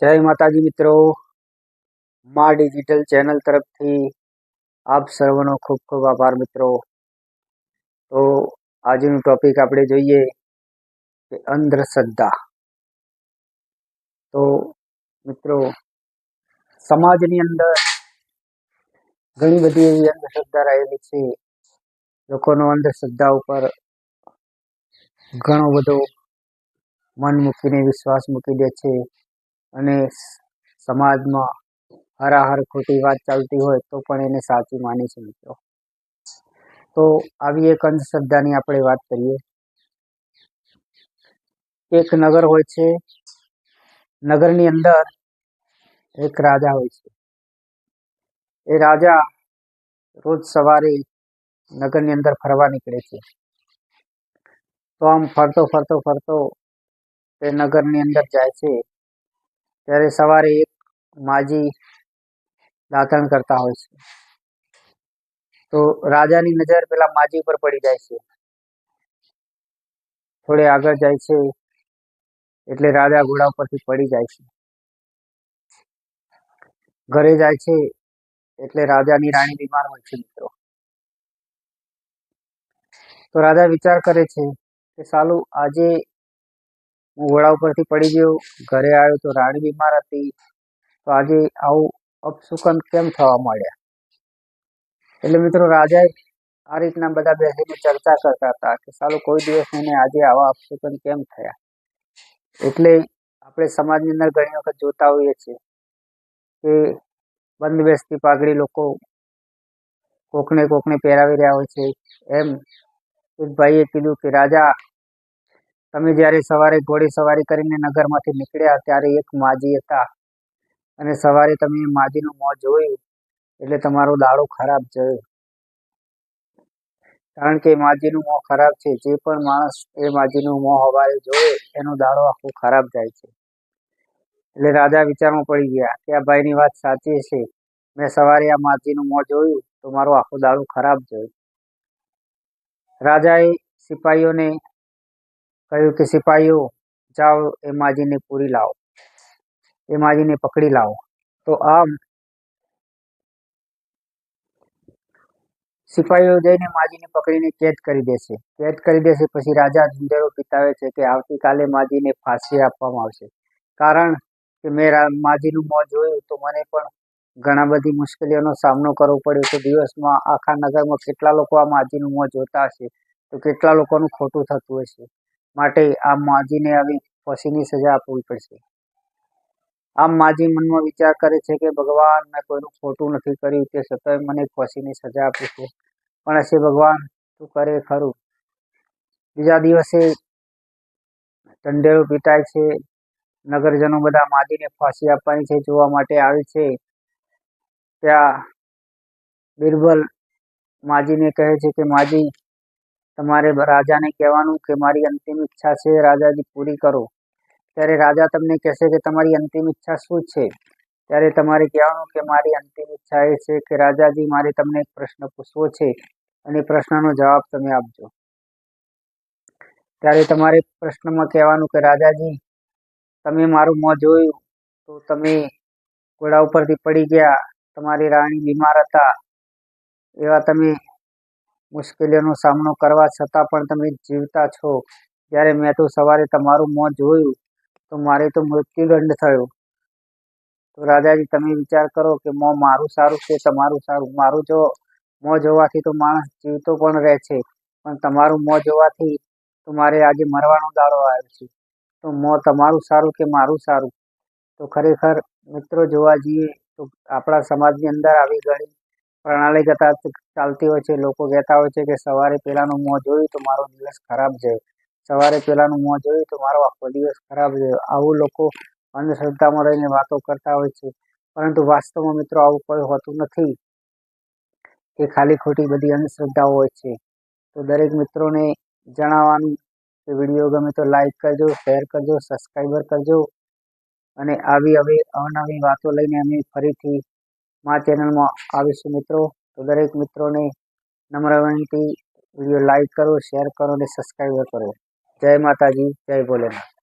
જય માતાજી મિત્રો. મા ડિજિટલ ચેનલ તરફથી આપ સર્વનો ખૂબ ખૂબ આભાર મિત્રો. તો આજનું ટોપિક આપણે જોઈએ કે અંધશ્રદ્ધા. તો મિત્રો, સમાજની અંદર ઘણી બધી એવી અંધશ્રદ્ધા રહેલી છે. લોકોનો અંધશ્રદ્ધા ઉપર ઘણો બધો મન મૂકીને વિશ્વાસ મૂકી દે છે. અને સમાજમાં હરાહર ખોટી વાત ચાલતી હોય તો પણ એને સાચી માને છે તો આવી એક અંધશ્રદ્ધાની આપણે વાત કરીએ. એક નગર હોય છે. નગરની અંદર એક રાજા હોય છે. એ રાજા રોજ સવારે નગરની અંદર ફરવા નીકળે છે. તો આમ ફરતો ફરતો ફરતો તે નગરની અંદર જાય છે. ત્યારે સવારે એક માજી દાતણ કરતા હોય છે. તો રાજાની નજર પેલા માજી ઉપર પડી જાય છે. થોડે આગળ જાય છે એટલે રાજા ઘોડા ઉપરથી પડી જાય છે. ઘરે જાય છે એટલે રાજાની રાણી બીમાર હોય છે મિત્રો. તો રાજા વિચાર કરે છે કે સાલું આજે હું ઘોડા ઉપરથી પડી ગયો, ઘરે આવ્યો તો રાણી બીમાર હતી. તો આજે આવું અપશુકન કેમ થવા માંડ્યા? એટલે મિત્રો રાજાએ આ રીતના બધા બેસીને ચર્ચા કરતા હતા કે સારું કોઈ દિવસ એને આજે આવા અપશુકન કેમ થયા? એટલે આપણે સમાજની અંદર ઘણી વખત જોતા હોઈએ છીએ કે બંધ બેસતી પાઘડી લોકો કોકને કોકને પહેરાવી રહ્યા હોય છે. એમ એક ભાઈએ કીધું કે, રાજા તમે જ્યારે સવારે ઘોડી સવારી કરીને નગરમાંથી નીકળ્યા ત્યારે એક માજી હતા. અને સવારે તમે માજીનું મોં જોયું એટલે તમારો દાડો ખરાબ થયો. કારણ કે માજીનું મોં ખરાબ છે. જે પણ માણસ એ માજીનું મોં હવારે જોવે, એનો દાડો આખો ખરાબ જાય છે. એટલે રાજા વિચારમાં પડી ગયા કે આ ભાઈની વાત સાચી છે. મેં સવારે આ માજીનું મોં જોયું તો મારો આખો દાડો ખરાબ થયો. રાજાએ સિપાહીઓને કહ્યું કે સિપાહીઓ જાઓ એ માજીને પૂરી લાવો. એ માજીને પકડી લાવો. તો આમ સિપાહીઓ જઈને માજીને પકડીને કેદ કરી દેશે. કેદ કરી દેશે પછી રાજા ધુંધેરો પિતાવે છે કે, આવતીકાલે માજીને ફાંસી આપવામાં આવશે. કારણ કે મેં માજીનું મોં જોયું તો મને પણ ઘણા બધી મુશ્કેલીઓનો સામનો કરવો પડ્યો તો દિવસમાં આખા નગરમાં કેટલા લોકો આ માજીનું મોં જોતા હશે? તો કેટલા લોકોનું ખોટું થતું હશે? માટે આ માજીને આવી ફાંસીની સજા આપવી પડશે. આમ માજી મનમાં વિચાર કરે છે કે ભગવાન, મેં કોઈનું ખોટું નથી કર્યું તે છતાંય મને ફાંસીની સજા આપી છે. પણ હશે ભગવાન, તું કરે ખરું. બીજા દિવસે ઢંઢેરો પીટાય છે. નગરજનો બધા માજીને ફાંસી આપવાની છે, જોવા માટે આવે છે. ત્યાં બિરબલ માજીને કહે છે કે, માજી તમારે રાજાને કહેવાનું કે મારી અંતિમ ઈચ્છા છે, રાજાજી, પૂરી કરો. ત્યારે રાજા તમને કહેશે કે તમારી અંતિમ ઈચ્છા શું છે? ત્યારે તમારે કહેવાનું કે મારી અંતિમ ઈચ્છા એ છે કે રાજાજી, મારે તમને એક પ્રશ્ન પૂછવો છે અને પ્રશ્નનો જવાબ તમે આપજો. ત્યારે તમારે પ્રશ્નમાં કહેવાનું કે રાજાજી, તમે મારું મોં જોયું તો તમે ઘોડા ઉપરથી પડી ગયા, તમારી રાણી બીમાર હતા. એવા તમે મુશ્કેલીઓનો સામનો કરવા છતાં પણ તમે જીવતા છો. જ્યારે મેં તો સવારે તમારું મોં જોયું, તો મારે તો મૃત્યુદંડ થયો. તો રાજાજી, તમે વિચાર કરો કે મોં મારું સારું કે તમારું સારું. મારું જો મોં જોવાથી તો માણસ જીવતો પણ રહે છે. પણ તમારું મોં જોવાથી તો મારે આજે મરવાનો દાડો આવ્યો છે. તો મોં તમારું સારું કે મારું સારું? તો ખરેખર મિત્રો, જોવા જઈએ તો આપણા સમાજની અંદર આવી ઘણી પ્રણાલીગત ચાલતી હોય છે, લોકો કહેતા હોય છે કે સવારે પહેલાંનું મોં જોયું તો મારો દિવસ ખરાબ જાય. સવારે પહેલાંનું મોં જોયું તો મારો આખો દિવસ ખરાબ જાય. આવું લોકો અંધશ્રદ્ધામાં રહીને વાતો કરતા હોય છે. પરંતુ વાસ્તવમાં મિત્રો આવું કોઈ હોતું નથી એ ખાલી ખોટી બધી અંધશ્રદ્ધાઓ હોય છે. તો દરેક મિત્રોને જણાવવાનું કે વીડિયો ગમે તો લાઈક કરજો શેર કરજો સબસ્ક્રાઈબર કરજો. અને આવી હવે અવનવી વાતો લઈને અમે ફરીથી મા ચેનલમાં આવીશું મિત્રો. તો દરેક મિત્રોને નમ્ર વિનંતી. વીડિયો લાઈક કરો, શેર કરો અને સબસ્ક્રાઈબર કરો. જય માતાજી, જય ભોલેનાથ.